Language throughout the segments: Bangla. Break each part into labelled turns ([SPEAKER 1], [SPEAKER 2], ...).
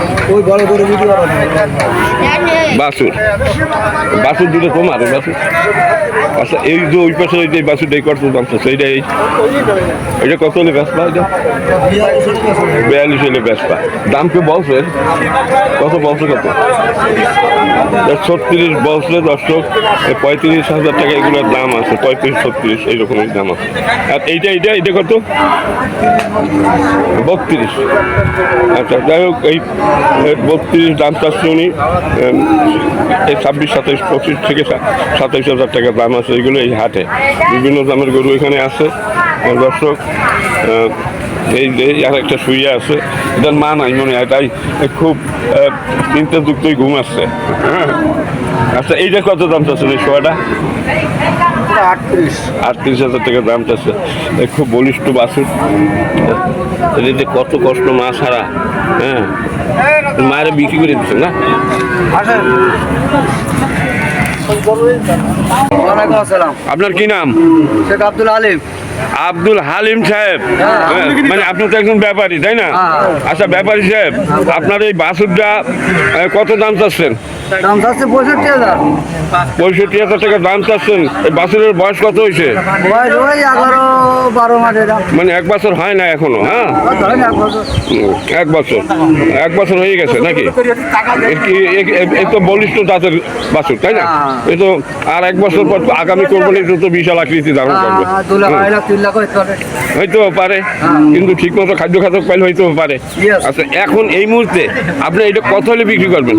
[SPEAKER 1] Oh. ওই বড় বিক্রি করা
[SPEAKER 2] বাসুর। বাসুর দুটো তোমার বাসুর। আচ্ছা এই যে ওই পাশে এই যে বাসুর এই কত দাম এইটা এই এটা কত হলে বেসপা এটা? বিয়াল্লিশ হলে বেসপা দাম কি বলছে? কত বলছে কত? ছত্রিশ বলছে দর্শক পঁয়ত্রিশ হাজার টাকা এগুলোর দাম আছে, পঁয়ত্রিশ, ছত্রিশ এইরকমের দাম আছে। আর এইটা এইটা এইটা কত? বত্রিশ। আচ্ছা যাই হোক, এই বত্রিশ দাম চাচ্ছে উনি এই ছাব্বিশ, সাতাইশ, পঁচিশ থেকে সাতাইশ হাজার টাকা দাম আছে এগুলো এই হাটে। বিভিন্ন দামের গরু এখানে আছে। দর্শক এই যে আর একটা শুয়ে আছে। এটার মা নাই মনে হয়, তাই খুব চিন্তাযুক্তই ঘুম আসছে। আচ্ছা এইটা কত দাম চাচ্ছে এই শোয়াটা
[SPEAKER 1] আটত্রিশ।
[SPEAKER 2] হাজার টাকা দাম চাচ্ছে। খুব বলিষ্ঠ বাসুর যে কত কষ্ট মা ছাড়া হ্যাঁ? মায়ের বিক্রি করে দিচ্ছে না? আপনার কি নাম?
[SPEAKER 1] শেখ আব্দুল আলিম
[SPEAKER 2] আব্দুল হালিম সাহেব।
[SPEAKER 1] হ্যাঁ।
[SPEAKER 2] হ্যাঁ, মানে আপনি তো একজন ব্যাপারী তাই না?
[SPEAKER 1] হ্যাঁ।
[SPEAKER 2] আচ্ছা ব্যাপারী সাহেব আপনার এই বাসুরটা কত দাম চাচ্ছেন?
[SPEAKER 1] দাম চাচ্ছে পঁয়ষট্টি হাজার।
[SPEAKER 2] পঁয়ষট্টি হাজার টাকা দাম চাচ্ছেন। এই বাছুরের বয়স কত হয়েছে?
[SPEAKER 1] বয়স ওই এগারো বারো মাসে
[SPEAKER 2] মানে এক বছর হয় না এখনও হ্যাঁ?
[SPEAKER 1] এক বছর
[SPEAKER 2] এক বছর। হয়ে গেছে নাকি? এ কি- এ- এ- এ তো বলিষ্ঠ জাতের বাছুর তাই না?
[SPEAKER 1] হ্যাঁ।
[SPEAKER 2] এ তো আর এক বছর পর আগামী কোরবানি তো তো বিশাল আকৃতি ধারণ করবে।
[SPEAKER 1] হইতে পারে।
[SPEAKER 2] হয়তো পারে কিন্তু ঠিক মতো খাদ্য খাদক পাইলে হয়তো পারে। আচ্ছা এখন এই মুহূর্তে আপনি এটা কত হলে বিক্রি করবেন?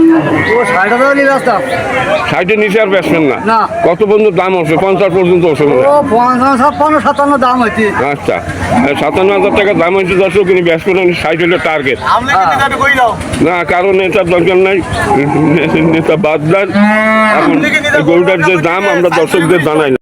[SPEAKER 1] হাজার
[SPEAKER 2] ষাটের নিচে আর বেসবেন না।
[SPEAKER 1] না।
[SPEAKER 2] কত পর্যন্ত দাম আছে পঞ্চাশ পর্যন্ত
[SPEAKER 1] আছে ছাপ্পান্ন সাতান্ন দাম হয়েছে
[SPEAKER 2] আচ্ছা। সাতান্ন হাজার টাকা দাম হয়েছে দর্শক কিন্তু বেসবেন ষাট হলে টার্গেট না কারণ নেতার দরকার নাই। নেতা বাদ দেন। এখন গরুটার যে দাম আমরা দর্শকদের জানাই না।